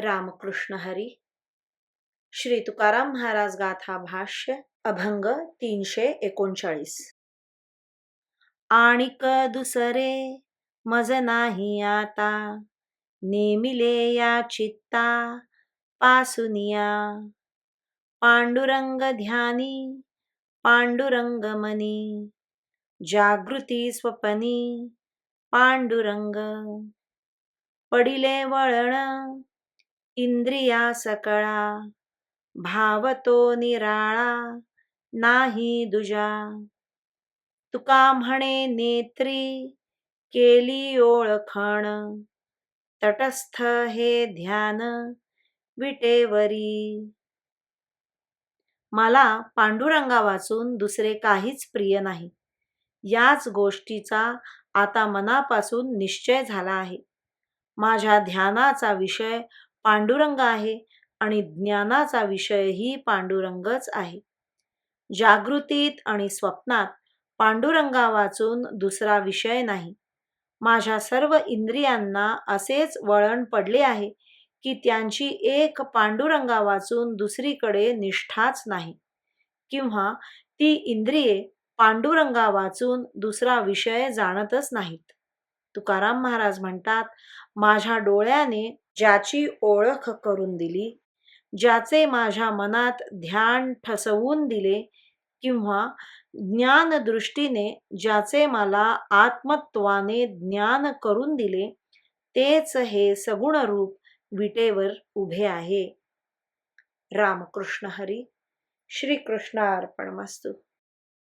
रामकृष्ण हरी। श्री तुकाराम महाराज गाथा भाष्य अभंग तीनशे एकोणचाळीस। आणिक दुसरे मज नाही आता नेमिले या चित्ता पासुनिया। पांडुरंग ध्यानी पांडुरंग मनी जागृती स्वपनी पांडुरंग। पडिले वळण इंद्रिया सकळा भावतो निराळा नाही दुजा. तुका म्हणे नेत्री केली ओळखण. तटस्थ हे ध्यान विटेवरी. मला पांडुरंगा वाचून दुसरे काहीच प्रिय नाही. याच गोष्टीचा आता मनापासून निश्चय झाला आहे. माझ्या ध्यानाचा विषय पांडुरंग आहे आणि ज्ञानाचा विषयही पांडुरंगच आहे. जागृतीत आणि स्वप्नात पांडुरंगा वाचून दुसरा विषय नाही. माझ्या सर्व इंद्रियांना असेच वळण पडले आहे की त्यांची एक पांडुरंगा वाचून दुसरीकडे निष्ठाच नाही. किंवा ती इंद्रिये पांडुरंगा वाचून दुसरा विषय जाणतच नाहीत. तुकाराम महाराज म्हणतात माझ्या डोळ्याने ज्याची ओळख करून दिली ज्याचे माझ्या मनात ध्यान ठसवून दिले किंवा ज्ञानदृष्टीने ज्याचे मला आत्मत्वाने ज्ञान करून दिले तेच हे सगुण रूप विटेवर उभे आहे. रामकृष्ण हरी श्रीकृष्ण अर्पण मस्तू